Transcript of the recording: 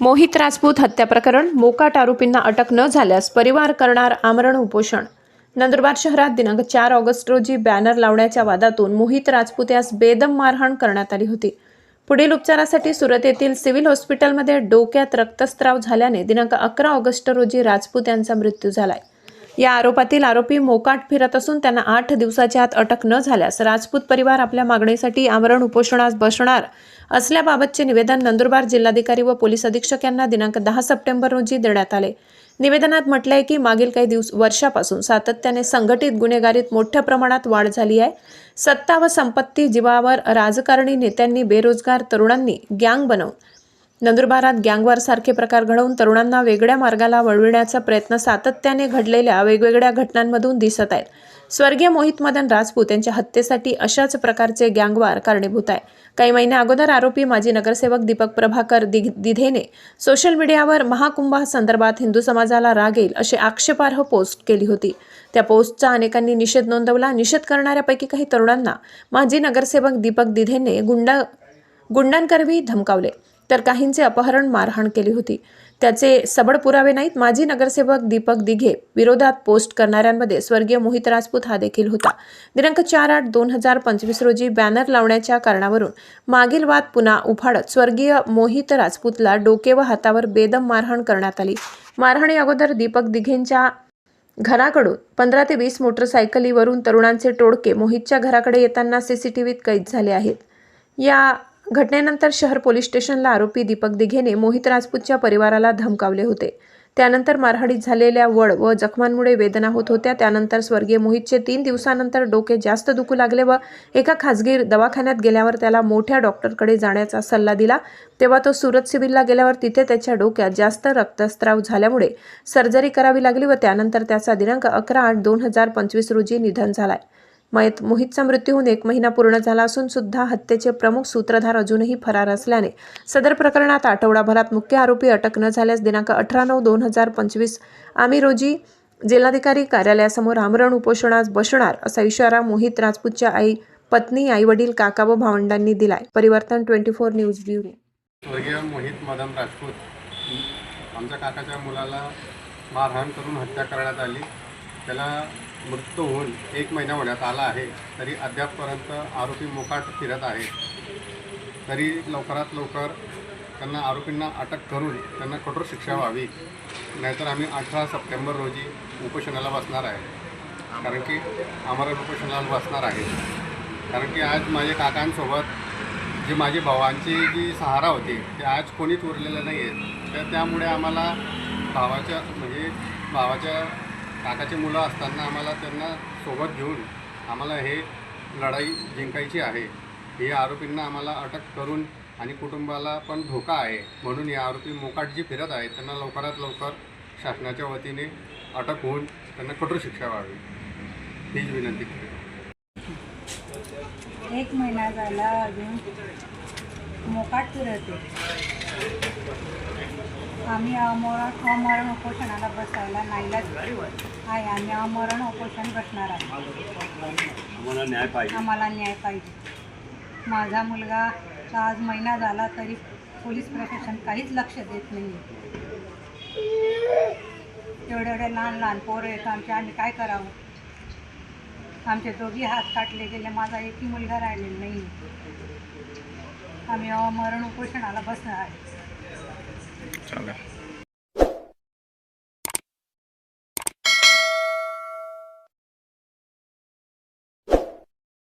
मोहित राजपूत हत्या प्रकरण मोकाट आरोपींना अटक न झाल्यास परिवार करणार आमरण उपोषण. नंदुरबार शहरात दिनांक चार ऑगस्ट रोजी बॅनर लावण्याच्या वादातून मोहित राजपूत यास बेदम मारहाण करण्यात आली होती. पुढील उपचारासाठी सुरत येथील सिव्हिल हॉस्पिटलमध्ये डोक्यात रक्तस्त्राव झाल्याने दिनांक अकरा ऑगस्ट रोजी राजपूत यांचा मृत्यू झालाय. या आरोपातील आरोपी मोकाट फिरत असून त्यांना आठ दिवसाच्या आत अटक न झाल्यास राजपूत परिवार आपल्या मागणीसाठी आमरण उपोषणास बसणार असल्याबाबतचे निवेदन नंदुरबार जिल्हाधिकारी व पोलीस अधीक्षक यांना दिनांक दहा सप्टेंबर रोजी देण्यात आले. निवेदनात म्हटलं आहे की मागील काही दिवस वर्षापासून सातत्याने संघटित गुन्हेगारीत मोठ्या प्रमाणात वाढ झाली आहे. सत्ता व संपत्ती जीवावर राजकारणी नेत्यांनी बेरोजगार तरुणांनी गँग बनवून नंदुरबारात गँगवार सारखे प्रकार घडवून तरुणांना वेगळ्या मार्गाला वळविण्याचा प्रयत्न सातत्याने घडलेल्या वेगवेगळ्या घटनांमधून दिसत आहेत. स्वर्गीय मोहित मदन राजपूत यांच्या हत्येसाठी अशाच प्रकारचे गँगवार कारणीभूत आहे. काही महिन्या अगोदर आरोपी माजी नगरसेवक दीपक प्रभाकर दि दिधेने सोशल मीडियावर महाकुंभासंदर्भात हिंदू समाजाला राग येईल अशी आक्षेपार्ह पोस्ट केली होती. त्या पोस्टचा अनेकांनी निषेध नोंदवला. निषेध करणाऱ्यापैकी काही तरुणांना माजी नगरसेवक दीपक दिधेने गुंडा गुंडांकरवी धमकावले. तर काहींचे अपहरण मारहाण केली होती. त्याचे सबळ पुरावे नाहीत. माजी नगरसेवक दीपक दिघे विरोधात पोस्ट करणाऱ्यांमध्ये स्वर्गीय मोहित राजपूत हा देखील होता. दिनांक चार आठ दोन हजार पंचवीस रोजी बॅनर लावण्याच्या कारणावरून मागील वाद पुन्हा उफाडत स्वर्गीय मोहित राजपूतला डोके व हातावर बेदम मारहाण करण्यात आली. मारहाणी अगोदर दीपक दिघेंच्या घराकडून पंधरा ते वीस मोटरसायकलीवरून तरुणांचे टोळके मोहितच्या घराकडे येताना सीसीटीव्हीत कैद झाले आहेत. या घटनेनंतर शहर पोलीस स्टेशनला आरोपी दीपक दिघेने मोहित राजपूतच्या परिवाराला धमकावले होते. त्यानंतर मारहाडीत झालेल्या वड व जखमांमुळे वेदना होत होत्या. त्यानंतर स्वर्गीय मोहितचे तीन दिवसानंतर डोके जास्त दुखू लागले व एका खासगी दवाखान्यात गेल्यावर त्याला मोठ्या डॉक्टरकडे जाण्याचा सल्ला दिला. तेव्हा तो सुरत सिव्हिलला गेल्यावर तिथे त्याच्या डोक्यात जास्त रक्तस्त्राव झाल्यामुळे सर्जरी करावी लागली व त्यानंतर त्याचा दिनांक अकरा आठ दोन हजार पंचवीस रोजी निधन झालाय. मयत मोहितचा मृत्यू होऊन एक महिना पूर्ण झाला असून सुद्धा हत्येचे प्रमुख सूत्रधार अजूनही फरार असल्याने सदर प्रकरणात आठवडाभरात मुख्य आरोपी अटक न झाल्यास दिनांक अठरा नऊ दोन हजार पंचवीस आम्ही रोजी जिल्हाधिकारी कार्यालयासमोर आमरण उपोषणास बसणार असा इशारा मोहित राजपूतच्या आई पत्नी आई वडील काका व भावंडांनी दिलाय. परिवर्तन ट्वेंटी फोर न्यूज ब्युरो. स्वर्गीय मोहित मदन राजपूत आमच्या काकाच्या मुलाला मारहाण करून हत्या करण्यात आली. त्याला मृत्यू होऊन एक महिना होण्यात आला आहे तरी अद्यापपर्यंत आरोपी मोकाट फिरत आहे. तरी लवकरात लवकर त्यांना आरोपींना अटक करून त्यांना कठोर शिक्षा व्हावी. नाहीतर आम्ही अठरा सप्टेंबर रोजी उपोषणाला बसणार आहे. कारण की आम्हाला उपोषणाला बसणार आहे. कारण की आज माझ्या काकांसोबत जी माझी भावांची जी सहारा होती ते आज कोणीच उरलेलं नाही आहे तर त्यामुळे आम्हाला भावाच्या म्हणजे भावाच्या काकाची मुलं असताना आम्हाला त्यांना सोबत घेऊन आम्हाला हे लढाई जिंकायची आहे. हे आरोपींना आम्हाला अटक करून आणि कुटुंबाला पण धोका आहे म्हणून या आरोपी मोकाट जी फिरत आहेत. त्यांना लवकरात लवकर शासनाच्या वतीने अटक होऊन त्यांना कठोर शिक्षा व्हावी. हीच विनंती एक महिना झाला अजून मोकाट फिरत आम्ही अमरण अमरण उपोषणाला बसायला नाहीलाच आहे आम्ही अमरण उपोषण बसणार आहे आम्हाला न्याय पाहिजे. माझा मुलगा आज महिना झाला तरी पोलीस प्रशासन काहीच लक्ष देत नाही एवढे एवढे लहान लहान पोरं आहेत आमचे आम्ही काय करावं? आमचे दोघी हात काटले गेले माझा एकही मुलगा राहिलेला नाही आम्ही अमरण उपोषणाला बसणार आहे. 漂亮